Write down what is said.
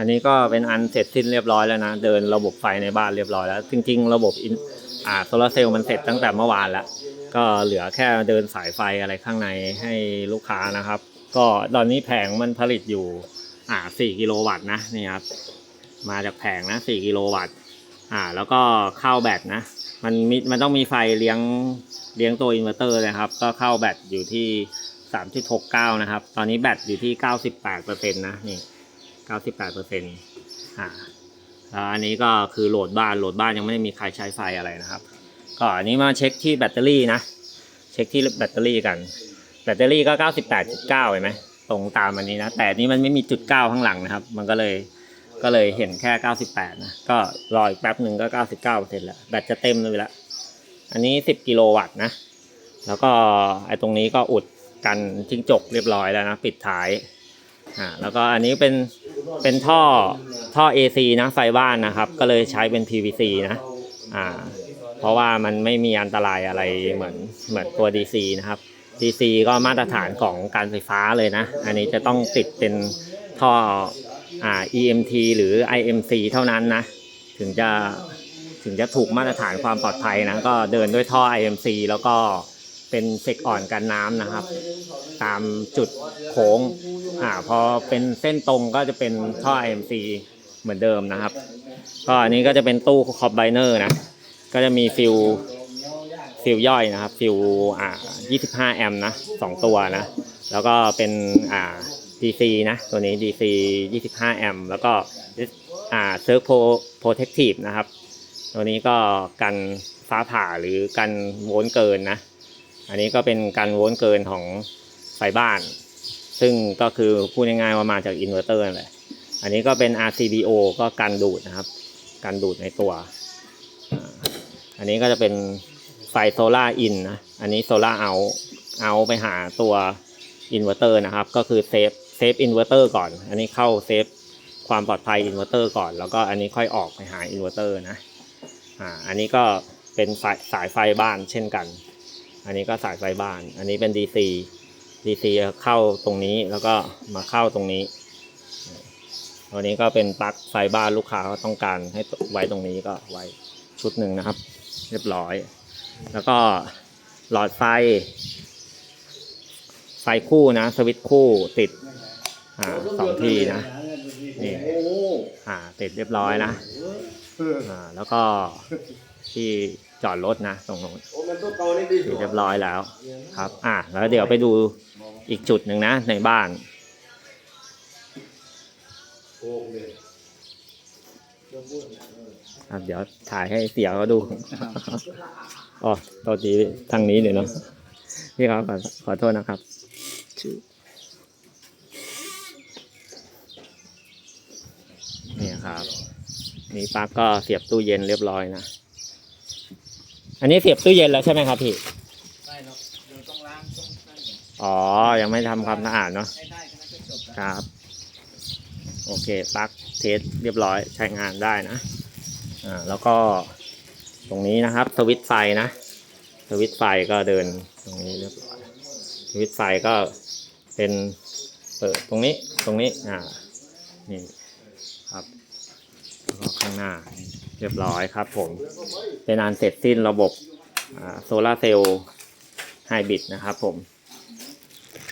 อันนี้ก็เป็นอันเสร็จสิ้นเรียบร้อยแล้วนะ เดินระบบไฟในบ้านเรียบร้อยแล้ว จริง ๆ ระบบอ่าโซลาร์เซลล์มันเสร็จตั้งแต่เมื่อวานแล้ว ก็เหลือแค่เดินสายไฟอะไรข้างในให้ลูกค้านะครับ ก็ตอนนี้แผงมันผลิตอยู่อ่า4กิโลวัตต์นะนี่ครับมาจากแผงนะ4กิโลวัตต์อ่าแล้วก็เข้าแบตนะมันมีมันต้องมีไฟเลี้ยงเลี้ยงตัวอินเวอร์เตอร์นะครับ ก็เข้าแบตอยู่ที่ 3.69 นะครับ ตอนนี้แบตอยู่ที่ 98%นะนี่ 98%อ่าแล้วอันนี้ก็คือโหลดบ้านโหลดบ้านยังไม่ได้มีใครใช้ไฟอะไรนะครับ ก็อันนี้มาเช็คที่แบตเตอรี่นะ เช็คที่แบตเตอรี่กัน แบตเตอรี่ก็ 98.9เห็นไหมตรงตามอันนี้นะ แต่อันนี้มันไม่มีจุด 9 ข้างหลังนะครับ มันก็เลยก็เลยเห็นแค่ 98 นะ ก็รออีกแป๊บหนึ่งก็ 99%แล้ว แบตจะเต็มเลยละ อันนี้ 10 กิโลวัตต์นะ แล้วก็ไอ้ตรงนี้ก็อุดกันจิ้งจกเรียบร้อยแล้วนะ ปิดท้าย อ่า แล้วก็อันนี้เป็น เป็นท่อท่อ AC นะไฟบ้านนะครับ ก็เลยใช้เป็น PVC นะอ่าเพราะว่ามันไม่มีอันตรายอะไรเหมือนเหมือนตัว DC นะครับ DC ก็มาตรฐานของการไฟฟ้าเลยนะ อันนี้จะต้องติดเป็นท่ออ่า EMT หรือ IMC เท่านั้นนะ ถึงจะถึงจะถูกมาตรฐานความปลอดภัยนะ ก็เดินด้วยท่อ IMC แล้วก็เป็นเซกอ่อนกันน้ำนะครับ ตามจุดโค้ง อ่าพอเป็นเส้นตรงก็จะเป็นท่อ IMC เหมือนเดิมนะครับ ก็อันนี้ก็จะเป็นตู้คอมไบเนอร์นะ ก็จะมีฟิลฟิลย่อยนะครับ ฟิลอ่า25 แอมป์นะสองตัวนะ แล้วก็เป็นอ่า DC นะ ตัวนี้ DC 25 แอมป์แล้วก็อ่าเซิร์ฟโปรเทคทีฟนะครับ ตัวนี้ก็กันฟ้าผ่าหรือกันโวลต์เกินนะ อันนี้ก็เป็นกันโวลต์เกินของไฟบ้าน ซึ่งก็คือพูดง่ายๆว่ามาจากอินเวอร์เตอร์นั่นแหละอันนี้ก็เป็น RCBO ก็กันดูดนะครับ กันดูดในตัว อันนี้ก็จะเป็นไฟโซล่าอินนะ อันนี้โซล่าเอาเอาไปหาตัวอินเวอร์เตอร์นะครับ ก็คือเซฟเซฟอินเวอร์เตอร์ก่อน อันนี้เข้าเซฟความปลอดภัยอินเวอร์เตอร์ก่อน แล้วก็อันนี้ค่อยออกไปหาอินเวอร์เตอร์นะ อ่า อันนี้ก็เป็นสายสายไฟบ้านเช่นกัน อันนี้ก็สายไฟบ้าน อันนี้เป็น DC DC เข้าตรงนี้แล้วก็มาเข้าตรงนี้ตัวนี้ก็เป็นปลั๊กไฟบ้านลูกค้าเขาต้องการให้ไว้ตรงนี้ก็ไว้ชุดหนึ่งนะครับ เรียบร้อย แล้วก็หลอดไฟ ไฟคู่นะ สวิตช์คู่ติดอ่าสองที่นะนี่อ่าติดเรียบร้อยนะอ่าแล้วก็ที่จอดรถนะ ตรงโน้นโอ้มันตัวเก่านี่ดีติดเรียบร้อยแล้ว ครับ อ่าแล้วเดี๋ยวไปดู อีกจุดหนึ่งนะ ในบ้านโอ้เนี่ยครับเดี๋ยวถ่ายให้เสียเขาดูอ๋อตอนนี้ทางนี้เลยเนาะพี่ครับขอขอโทษนะครับชื่อนี่ครับนี่ปลั๊กก็เสียบตู้เย็นเรียบร้อยนะ อันนี้เสียบตู้เย็นแล้วใช่ไหมครับพี่ อ๋อ ยังไม่ทำความสะอาดเนาะให้ได้แค่นั้นก็จบครับ โอเคปลั๊กเทสเรียบร้อยใช้งานได้นะ อ่า แล้วก็ตรงนี้นะครับ สวิตไฟนะ สวิตไฟก็เดินตรงนี้เรียบร้อย สวิตไฟก็เป็นเปิดตรงนี้ ตรงนี้ อ่า นี่ครับแล้วก็ข้างหน้าเรียบร้อยครับผม เป็นอันเสร็จสิ้นระบบอ่าโซลาร์เซลล์ไฮบริดนะครับผม